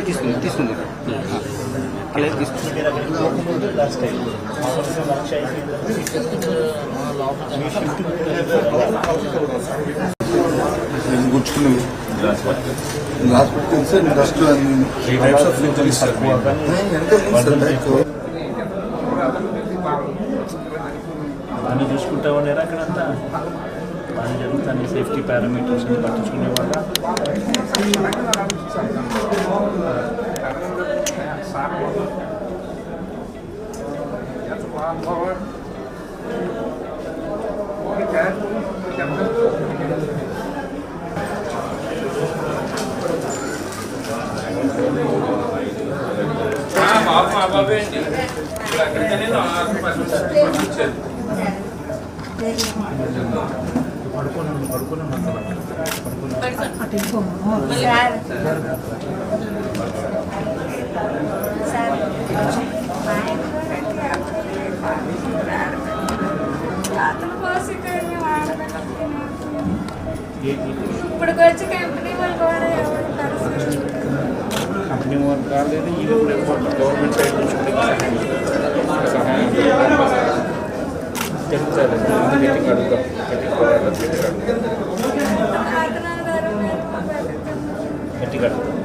తీసుకుంది తీసుకుంది అలాగే తీసుకుంది గుచ్చుకున్నాను. గ్లాస్ పెట్టి డస్ట్ అన్ని బాగానే చూసుకుంటా ఉండేరా అక్కడంతా బాగా జరుగుతుంది సేఫ్టీ పారామీటర్స్ అని పట్టించుకునేవాళ్ళ పాపం ఇప్పుడు వచ్చి కంపెనీ వాళ్ళు కూడా కంపెనీ వాళ్ళు కాలేదు ఇది గవర్నమెంట్ సైడ్ నుంచి సహాయం చెప్తారు గట్టి అంటున్నారు.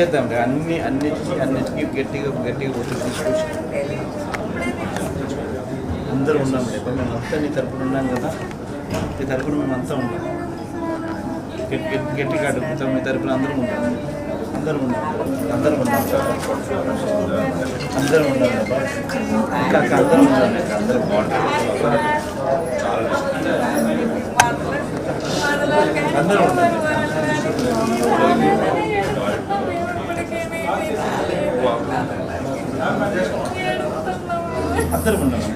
చేద్దాం అన్ని అన్నిటికీ అన్నిటికీ గట్టిగా గట్టిగా ఒత్తిడి తీసుకొచ్చి. అందరూ ఉన్నాం లేక మేము అంతా నీ తరపున ఉన్నాం కదా. నీ తరపున మేము అంతా ఉన్నాం. గట్టి గట్టి- గట్టిగా అడుగుతాం. మీ తరపున అందరం ఉంటాం. అందరం ఉన్నాం. అందరం ఉన్నాం. అందరం ఉన్నాం. కదా ఇంకా ఇంకా అందరం ఉన్నాం. లేక అందరం కానీ అందరూ ఉన్నారు.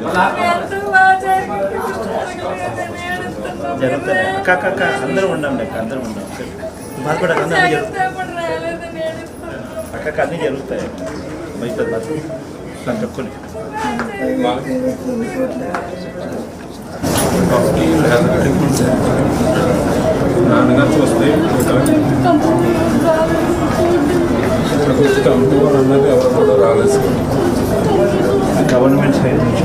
అందరం అక్క అక్క అక్క అందరం ఉన్నాం లేక అందరం ఉన్నాం. బాధపడక అందరూ అక్క అన్నీ జరుగుతాయి. నన్ను చెప్పుకొని నాన్నగారు చూస్తే అన్నది ఎవరు కూడా రాలేదు గవర్నమెంట్ సైడ్ నుంచి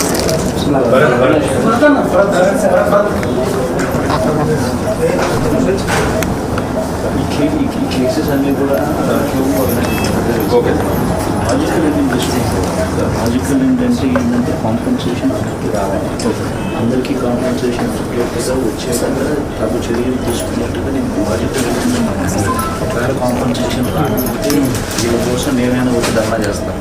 ఒత్తిడి తీసుకుంటే ఎందుకంటే ఒకసారి నేను నేను వచ్చినాను అని ఒత్తిడి ఆటోమేటిక్గా ఏదో ఈవిడ ఉన్న మనసు అలాగే చర్యలు అన్ని రకాల మంచి జరిగింది జరిగింది చేశారు ఏ ఊరికి కంపెనీ పక్కన వర్షాపురమే కదా ఈ కే- ఈ కే- కేసెస్ అన్నీ కూడా ఓకే లాజికల్ లాజికల్ ఏంటంటే ఏంటంటే కాంపెన్సేషన్ రావాలి అందరికీ కాంపెన్సేషన్ వచ్చేట్టుగా వచ్చేలాగా తగు చర్యలు తీసుకున్నట్టుగా నేను లాజికల్ ఒకవేళ కాంపెన్సేషన్ రాకపోతే దీని కోసం నేనైనా వచ్చి ధర్నా చేస్తాను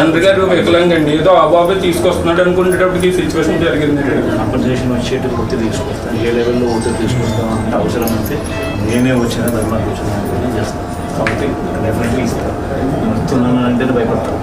ఎందుకంటే వాళ్ళ ఏదో ఆ బాబే తీసుకొస్తున్నాడు అనుకునేటప్పటికి సిచ్యువేషన్ జరిగింది. కాంపెన్సేషన్ వచ్చేట్టు ఒత్తిడి తీసుకొస్తాను ఏ లెవెల్లో ఒత్తిడి తీసుకొస్తాం అంటే అవసరం అయితే నేనే వచ్చిన ధర్నా కూర్చున్నా చేస్తాను కాబట్టి డెఫినెట్లీ ఇస్తాను వస్తున్నాను అంటే భయపడతాను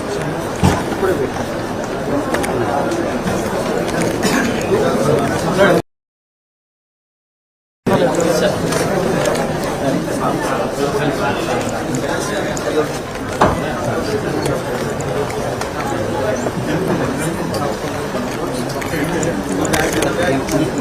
కాబట్టి ఎట్లా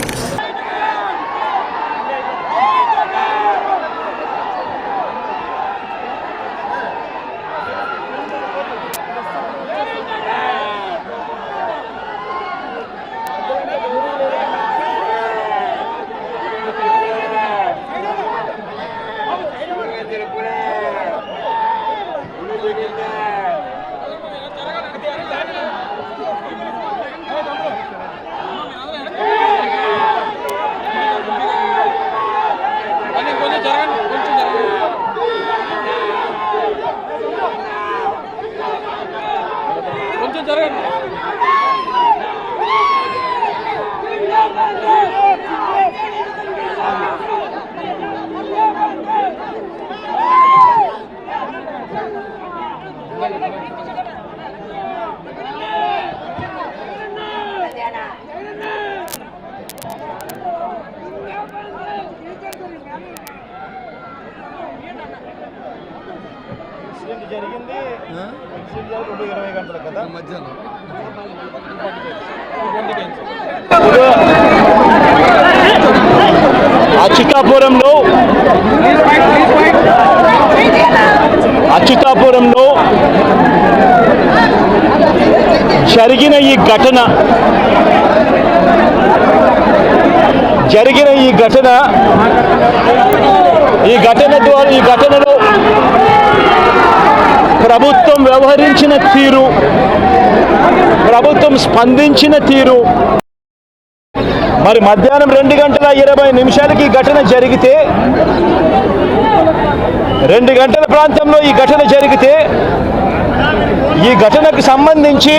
ఉన్నారండి మీరు వస్తుందని ఎట్లా అందరూ అచ్యుతాపురంలో అచ్యుతాపురంలో జరిగిన ఈ ఘటన జరిగిన ఈ ఘటన ఈ ఘటన ద్వారా ఈ ఘటనలో ప్రభుత్వం వ్యవహరించిన తీరు ప్రభుత్వం స్పందించిన తీరు. మరి మధ్యాహ్నం రెండు గంటల ఇరవై నిమిషాలకి ఈ ఘటన జరిగితే రెండు గంటల ప్రాంతంలో ఈ ఘటన జరిగితే ఈ ఘటనకు సంబంధించి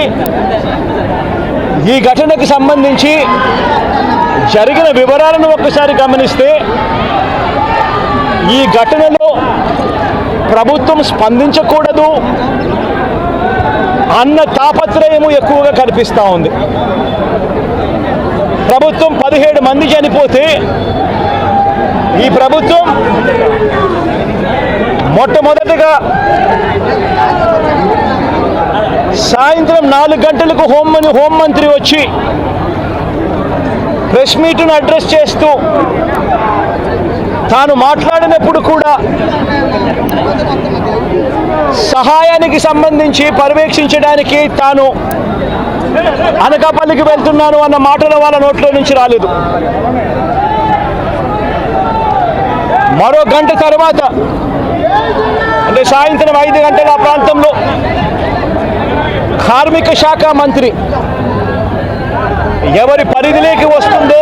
ఈ ఘటనకు సంబంధించి జరిగిన వివరాలను ఒక్కసారి గమనిస్తే ఈ ఘటనలో ప్రభుత్వం స్పందించకూడదు అన్న తాపత్రయము ఎక్కువగా కనిపిస్తూ ఉంది. ప్రభుత్వం పదిహేడు మంది చనిపోతే ఈ ప్రభుత్వం మొట్టమొదటిగా సాయంత్రం నాలుగు గంటలకు హోం హోంమంత్రి వచ్చి ప్రెస్ మీట్ను అడ్రస్ చేస్తూ తాను మాట్లాడినప్పుడు కూడా సహాయానికి సంబంధించి పర్యవేక్షించడానికి తాను అనకాపల్లికి వెళ్తున్నాను అన్న మాటలు వాళ్ళ నోట్లో నుంచి రాలేదు. మరో గంట తర్వాత అంటే సాయంత్రం ఐదు గంటల ఆ ప్రాంతంలో కార్మిక శాఖ మంత్రి ఎవరి పరిధిలోకి వస్తుందో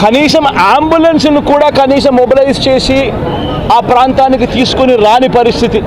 కనీసం అంబులెన్స్ను కూడా కనీసం మొబిలైజ్ చేసి ఆ ప్రాంతానికి తీసుకొని రాని పరిస్థితి.